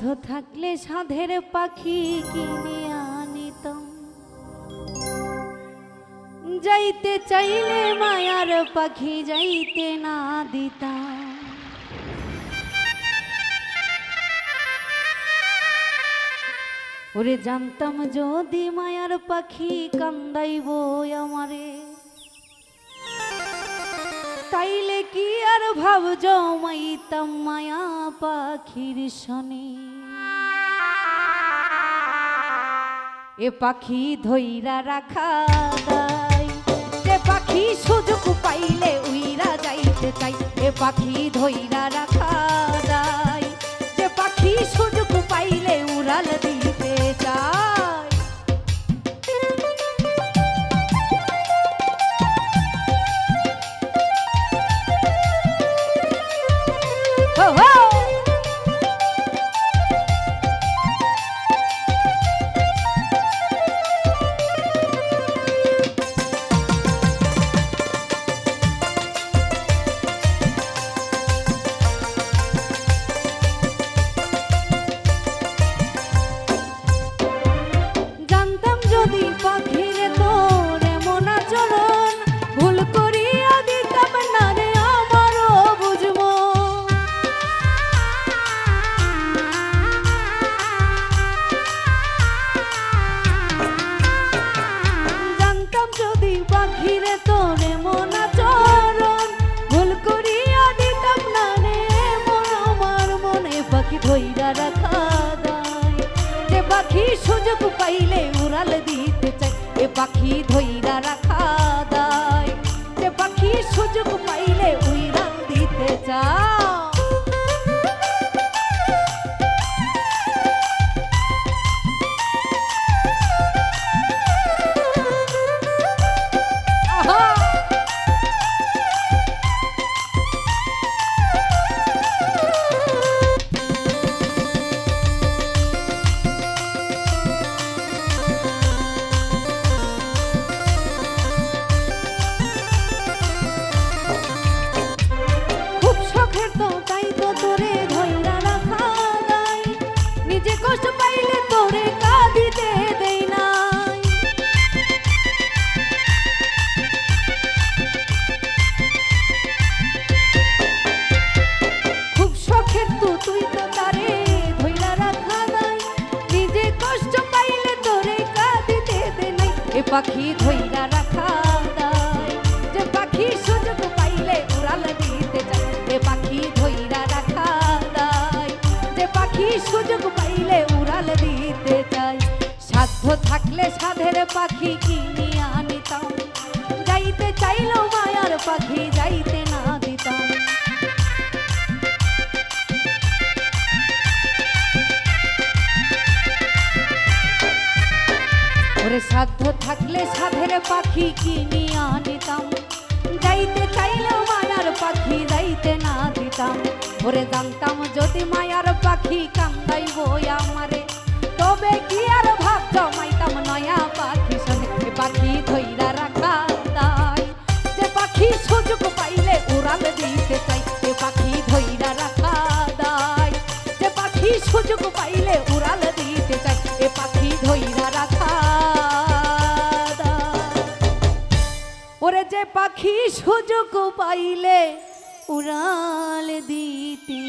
সাধ্য থাকলে সাধের পাখি কিনে আনিতাম। যাইতে চাইলে মায়ার পাখি যাইতে না দিতাম। ওরে জানতাম যদি মায়ার পাখি কান্দাইব আমারে। তাইলে কি আর ভাব জমাইতাম মায়া পাখির শনি? এ পাখি ধৈরা রাখা দাই যে পাখি সুযোগ পাইলে উইরা যাইতে চাই। এ পাখি ধইরা পাখি রাখা দায় যে পাখি সুযোগ পাইলে উড়াল দিতে চাই এ পাখি ধইরা পাখি ধৈরা রাখা নাই যে পাখি সুযোগ পাইলে উড়াল দিতে যায় এ পাখি ধৈরা রাখা নাই যে পাখি সুযোগ পাইলে উড়াল দিতে চাই সাধ্য থাকলে সাধের পাখি কিনি আনিতাম যাইতে চাইলো মায়ার পাখি, যাইতে ওরে সাধ্য থাকলে সাধের পাখি কিনি আনিতাম। যাইতে চাইলেও মায়ার পাখি যাইতে না দিতাম। ওরে জানতাম যদি মায়ার পাখি কান্দাইব আমারে, তবে কি আর ভাব জমাইতাম নয়া পাখি সঙ্গে পাখি ধইরা রাখা যে পাখি সুযোগ পাইলে উড়াল দিতে চাই পাখি ধইরা রাখা দাই যে পাখি সুযোগ পাইলে পাখি সুযোগ পাইলে উড়াল দিতে